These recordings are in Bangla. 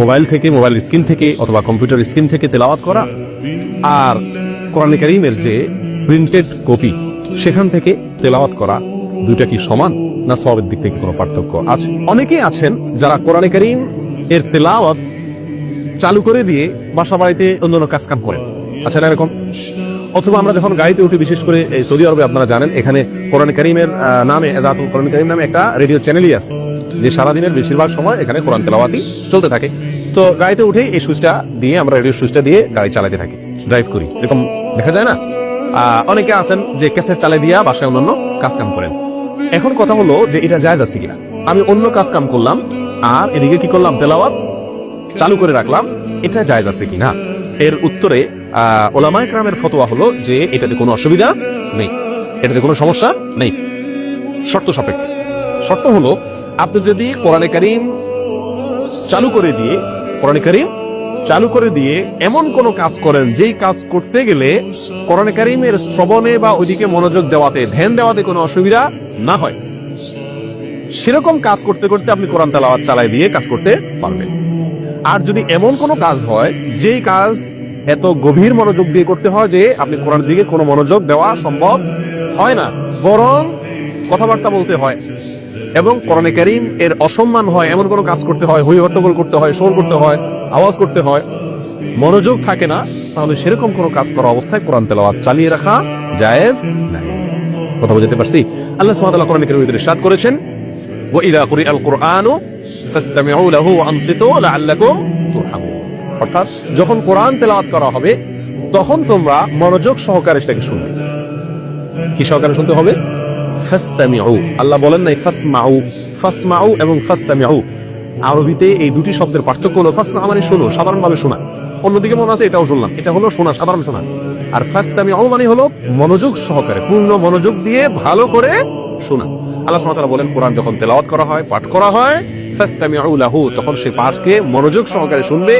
মোবাইল থেকে, মোবাইল স্ক্রিন থেকে অথবা কম্পিউটার স্ক্রিন থেকে তেলাওয়াত করা আর কোরআনে কারিমের যে প্রিন্টেড কপি, সেখান থেকে তেলাওয়াত করা দুইটা কি সমান না সবের দিক থেকে কোনো পার্থক্য? আছে অনেকেই আছেন যারা কোরআনে কারিম এর তেলাওয়াত চালু করে দিয়ে বাসা বাড়িতে অন্যান্য কাজ কাম করেন। আচ্ছা এরকম? অথবা আমরা যখন গাড়িতে উঠি, বিশেষ করে এই সৌদি আরবে, আপনারা জানেন, এখানে কোরআন করিমের নামে, এজাতুল কোরআন করিম নামে একটা রেডিও চ্যানেলই আছে, যে সারাদিনের বেশিরভাগ সময় এখানে কোরআন তেলাওয়াতি চলতে থাকে। তো গাড়িতে উঠে এই সুইচটা দিয়ে, আমরা রেডিও সুইচটা দিয়ে গাড়ি চালাতে থাকি ড্রাইভ করি। এরকম দেখা যায় না? অনেকে আছেন যে ক্যাসেট চালাই দিয়া বাসায় অন্যান্য কাজ কাম করেন। এখন কথা হলো যে এটা জায়জ আছে কিনা? আমি অন্য কাজ কাম করলাম, আর এদিকে কি করলাম? তেলাওয়াত চালু করে রাখলাম, এটা জায়জ আছে কিনা? এর উত্তরে ওলামায়ে ক্রামের ফতোয়া হলো যে এটাতে কোনো অসুবিধা নেই। এটাতে কোনো সমস্যা নেই। শর্ত সাপেক্ষে। শর্ত হলো, আপনি যদি কোরআনে কারিম চালু করে দিয়ে, কোরআনে কারিম চালু করে দিয়ে এমন কোন কাজ করেন, যেই কাজ করতে গেলে কোরআনে কারিমের শ্রবণে বা ওইদিকে মনোযোগ দেওয়াতে, ধ্যান দেওয়াতে কোনো অসুবিধা না হয়। সেরকম কাজ করতে করতে আপনি কোরআন তেলাওয়াত চালাই দিয়ে কাজ করতে পারবেন। আর যদি এমন কোনো কাজ হয়, যেই কাজ এত গভীর মনোযোগ দিয়ে করতে হয় যে আপনি কোরআন দিকে কোনো মনোযোগ দেওয়া সম্ভব হয় না, বরং কথাবার্তা বলতে হয় এবং কোরআনে কারিম এর অসম্মান হয়, এমন কোনো কাজ করতে হয় হই হট্টগোল করতে হয়, শোর করতে হয়, আওয়াজ করতে হয়, মনোযোগ থাকে না, তাহলে সেরকম কোনো কাজ করা অবস্থায় কোরআন তেলাওয়াত চালিয়ে রাখা জায়েজ নাই। কথা বোঝাতে পারছি? আল্লাহ সুবহানাহু ওয়া তাআলা কোরআন কারিমের ভিতরে করেছেন, ওয়া ইদা কুরিআল ফাসতামিউ লাহু আনসিতু অর্থাৎ যখন কোরআন তেলাওয়াত করা হবে, তখন তোমরা মনোযোগ সহকারে সেটাকে শুনবে। কি সহকারে শুনতে হবে? ফাসতামিউ। আল্লাহ বলেন নাই ফাসমাউ। ফাসমাউ এবং ফাসতামিউ। আরবিতে এই দুটি শব্দের পার্থক্য হলো ফাসনা মানে শোনো, সাধারণভাবে শোনা। অন্যদিকে মনে আছে, এটাও শুনলাম। এটা হলো শোনা, সাধারণ শোনা। আর ফাসতামিউ মানে হলো মনোযোগ সহকারে, পূর্ণ মনোযোগ দিয়ে ভালো করে শোনা। আল্লাহ সুবহানাহু ওয়া তাআলা বলেন, কোরআন যখন তেলাওয়াত করা হয়, পাঠ করা হয় তখন সেই পাঠকে মনোযোগ সহকারে শুনবে।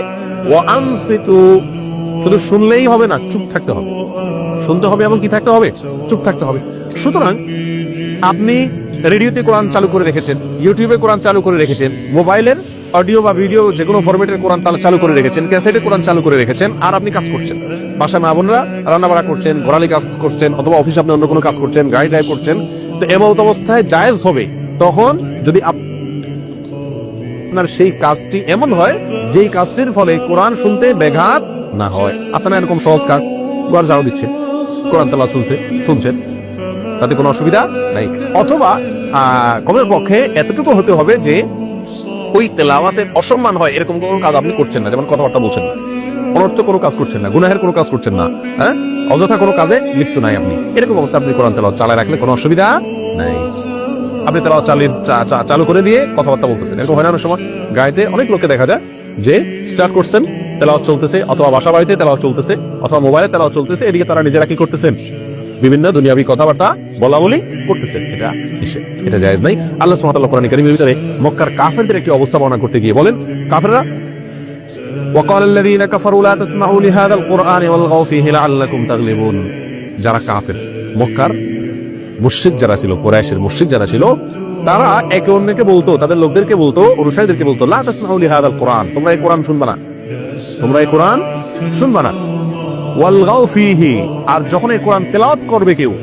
আনসিতু, শুধু শুনলেই হবে না, চুপ থাকতে হবে। শুনতে হবে এবং কি থাকতে হবে? চুপ থাকতে হবে। সুতরাং আপনি রেডিওতে কোরআন চালু করে রেখেছেন, ইউটিউবে কোরআন চালু করে রেখেছেন, মোবাইলের অডিও বা ভিডিও যে কোনো ফরম্যাটের কোরআন চালু করে রেখেছেন, ক্যাসেটে কোরআন চালু করে রেখেছেন, আর আপনি কাজ করছেন। বাসা মা বোনরা রান্না বাড়া করছেন, ঘোরালি কাজ করছেন, অথবা অফিসে আপনি অন্য কোনো কাজ করছেন, গাড়ি ড্রাইভ করছেন, তো এমত অবস্থায় জায়েজ হবে। তখন যদি আপনার সেই কাজটি এমন হয়, যেই কাজটির ফলে কোরআন শুনতে ব্যাঘাত না হয়। আসলে না এরকম সহজ কাজ। ঘর ঝাড়ু দিচ্ছে। কোরআন তালা শুনছে, শুনছেন। তাতে কোনো অসুবিধা নাই। অথবা কমের পক্ষে এতটুকু হতে হবে যে ওই তেলাওয়াতের অসম্মান হয়, এরকম কোনো কাজ আপনি করছেন না। যেমন কথাবার্তা বলছেন না। অনর্থ কোনো কাজ করছেন না। গুনাহের কোনো কাজ করছেন না। হ্যাঁ? অযথা কোনো কাজে লিপ্ত নাই আপনি। এরকম অবস্থা আপনি কোরআন তেলাওয়াত চালায় রাখলে কোনো অসুবিধা আপনি তেলাওয়াত চালিয়ে চা- চা- চালু করে দিয়ে কথাবার্তা বলতেছেন এরকম হয় না অনেক সময় গাড়িতে অনেক লোককে দেখা যায় যে স্টার্ট করছেন তেলাওয়াত চলতেছে অথবা বাসা বাড়িতে তেলাওয়াত চলতেছে অথবা মোবাইলে তেলাওয়াত চলতেছে এদিকে তারা নিজেরা কি করতেছেন বিভিন্ন দুনিয়াবি কথাবার্তা বলা বলি করতেছেন এটা নিষেধ এটা জায়েজ নাই আল্লাহ সুবহানাহু ওয়া তাআলা কোরআন কারীমের ভিতরে মক্কার কাফেরদের একটি অবস্থা বর্ণনা করতে গিয়ে বলেন কাফেররা وقال الذين كفروا لا تسمعوا لهذا القرآن والغوا فيه لعلكم تغلبون যারা কাফের মক্কার মুশরিক যারা ছিল, কোরাইশের মুশরিক যারা ছিল, তারা একে অন্যকে বলতো, তাদের লোকদেরকে বলতো, অনুসারীদেরকে বলতো, লা তাসমাউ লিহাদাল কোরআন। তোমরা এই কোরআন শুনবা না। তোমরা এই কোরআন শুনবা না। আর যখন এই কোরআন তেলাওয়াত করবে কেউ,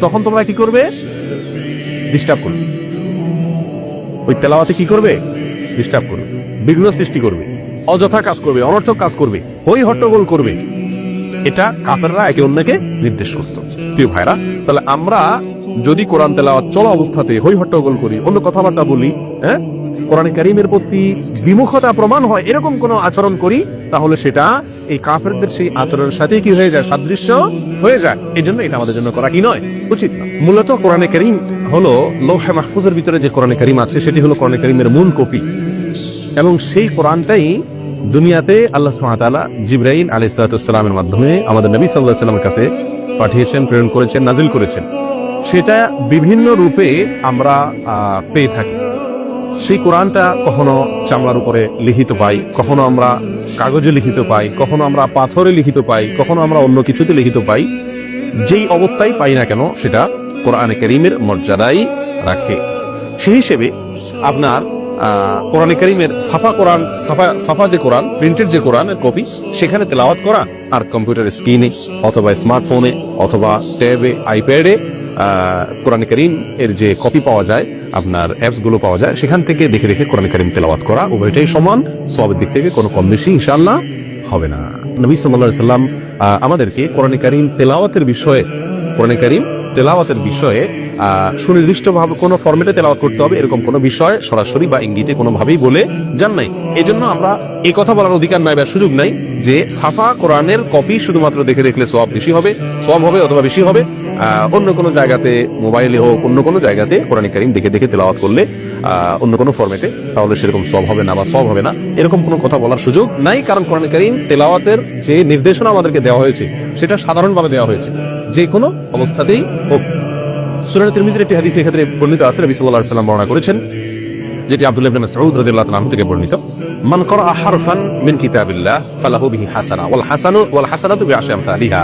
তখন তোমরা কি করবে? ডিস্টার্ব করবে। ওই তেলাওয়াতে কি করবে? ডিস্টার্ব করবে। বিঘ্ন সৃষ্টি করবে। অযথা কাজ করবে, অনর্থক কাজ করবে হই হট্টগোল করবে। এটা কাফেররা একে অন্যকে নির্দেশ করত। প্রিয় ভাইরা, তাহলে আমরা যদি কোরআন তেলাওয়াত চলা অবস্থাতে হই হট্টগোল করি, অন্য কথাবার্তা বলি হ্যাঁ? কোরআন কারিমের প্রতি বিমুখতা প্রমাণ হয়, এরকম কোন আচরণ করি, তাহলে সেটা এই কাফেরদের সেই আচরণের সাথে কি হয়ে যায়? সাদৃশ্য হয়ে যায়। এই জন্য এটা আমাদের জন্য করা কি নয়, উচিত না। মূলত কোরআনে কারিম হলো লৌহে মাহফুজের ভিতরে যে কোরআনে কারিম আছে, সেটি হলো কোরআনে কারিমের মূল কপি। এবং সেই কোরআনটাই দুনিয়াতে আল্লাহ সুবহানাহু জিব্রাইল আলাইহিস সালামের মাধ্যমে আমাদের নবী আলাইহি সাল্লামের কাছে পাঠিয়েছেন, প্রেরণ করেছেন নাজিল করেছেন। সেটা বিভিন্ন রূপে আমরা পেয়ে থাকি। সেই কোরআনটা কখনো চামড়ার উপরে লিখিত পাই, কখনো আমরা কাগজে লিখিত পাই, কখনো আমরা পাথরে লিখিত পাই, কখনো আমরা অন্য কিছুতে লিখিত পাই। যেই অবস্থায় পাই না কেন, সেটা কোরআনে করিমের মর্যাদাই রাখে। সেই হিসেবে আপনার কোরআন করিমের সাফা কোরআন, সাফা সাফা যে কোরআন প্রিন্টেড যে কোরআনের কপি, সেখানে তেলাওয়াত করা আর কম্পিউটার স্ক্রিনে অথবা স্মার্টফোনে অথবা ট্যাবে আইপ্যাডে কোরআন করিম এর যে কপি পাওয়া যায়, আপনার অ্যাপসগুলো পাওয়া যায়, সেখান থেকে দেখে দেখে কোরআন করিম তেলাওয়াত করা উভয়টাই সমান। সবের দিক থেকে কোনো কম বেশি ইনশাল্লাহ হবে না। নবী সাল্লাল্লাহু সাল্লাম আমাদেরকে কোরআন করিম তেলাওয়াতের বিষয়ে, কোরআন করিম তেলাওয়াতের বিষয়ে সুনির্দিষ্টভাবে কোনো ফরম্যাটে তেলাওয়াত করতে হবে, এরকম কোনো বিষয় সরাসরি বা ইঙ্গিতে কোনোভাবেই বলে যান নাই। এই জন্য আমরা এই কথা বলার অধিকার নাই বা সুযোগ নাই যে সাফা কোরআনের কপি শুধুমাত্র দেখে দেখলে সব বেশি হবে সব হবে অথবা বেশি হবে। অন্য কোনো জায়গাতে, মোবাইলে হোক, অন্য কোনো জায়গাতে কোরআন কারিম দেখে দেখে তেলাওয়াত করলে অন্য কোনো ফর্মেটে তাহলে সেরকম সব হবে না বা সব হবে না। এরকম কোনো কথা বলার সুযোগ নাই, কারণ কোরআন কারিম তেলাওয়াতের যে নির্দেশনা আমাদেরকে দেওয়া হয়েছে, সেটা সাধারণভাবে দেওয়া হয়েছে। যে কোনো অবস্থাতেই হোক। সুরান তিরমিজির একটি হাদিস এক্ষেত্রে বর্ণিত আছে সাল্লাল্লাহু আলাইহি সাল্লাম বর্ণনা করেছেন, যেটি আব্দুল্লাহ ইবনে মাসউদ রাদিয়াল্লাহু তাআলা থেকে বর্ণিত, মান করা হারফান মিন কিতাবিল্লাহ ফালাহু বিহি হাসানা ওয়াল হাসানু ওয়াল হাসানাতু বিআশরি আমসালিহা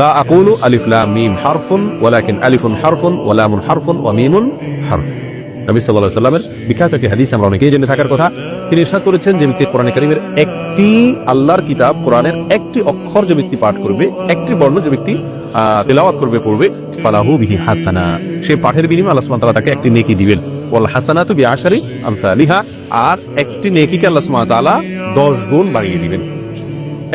লা আকুলু আলিফ লাম মিম হারফুন ওয়ালাকিন আলিফুন হারফুন ওয়া লামুন হারফুন ওয়া মিমুন হারফ নবী সাল্লাল্লাহু আলাইহি সাল্লামের বিখ্যাত একটি হাদিস আমরা অনেকেই জেনে থাকার কথা। তিনি ইরশাদ করেছেন যে ব্যক্তি কোরআন কারীমের একটি আল্লাহর কিতাব, কোরআনের একটি অক্ষর যে ব্যক্তি পাঠ করবে, একটি বর্ণ যে ব্যক্তি তেলাওয়াত করবে, পড়বে, ফালাহু বিহি হাসানা। সে পাঠের বিনিময়ে আল্লাহ সুবহানাহু তাকে একটি নেকি দিবেন। ওয়াল আমসালিহা। আর একটি নেকিকে আল্লাহ সুবহানাহু ওয়া তাআলা 10 গুণ বাড়িয়ে দিবেন।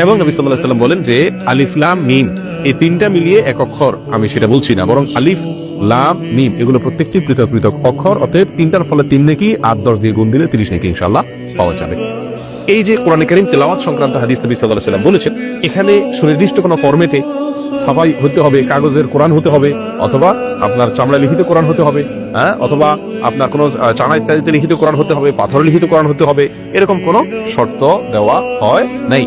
এবং নবী সাল্লাল্লাহু বলেন যে, আলিফ লাম মিম, এই তিনটা মিলিয়ে এক অক্ষর। আমি সেটা বলছি না, বরং আলিফ লাম মিম, এগুলো প্রত্যেকটি পৃথক পৃথক অক্ষর, অতএব তিনটার ফলে তিন নেকি, আট, দশ দিয়ে গুণ দিলে তিরিশ নেকি ইনশাল্লাহ পাওয়া যাবে। এই যে কোরআন কারীম তেলাওয়াত সংক্রান্ত হাদিস নবী আলাইহি সাল্লাম বলেছেন, এখানে সুনির্দিষ্ট কোনো ফরম্যাটে সাফাই হতে হবে, কাগজের কোরআন হতে হবে, অথবা আপনার চামড়া লিখিত কোরআন হতে হবে হ্যাঁ অথবা আপনার কোনো চানা ইত্যাদিতে লিখিত কোরআন হতে হবে, পাথর লিখিত কোরআন হতে হবে, এরকম কোনো শর্ত দেওয়া হয় নাই।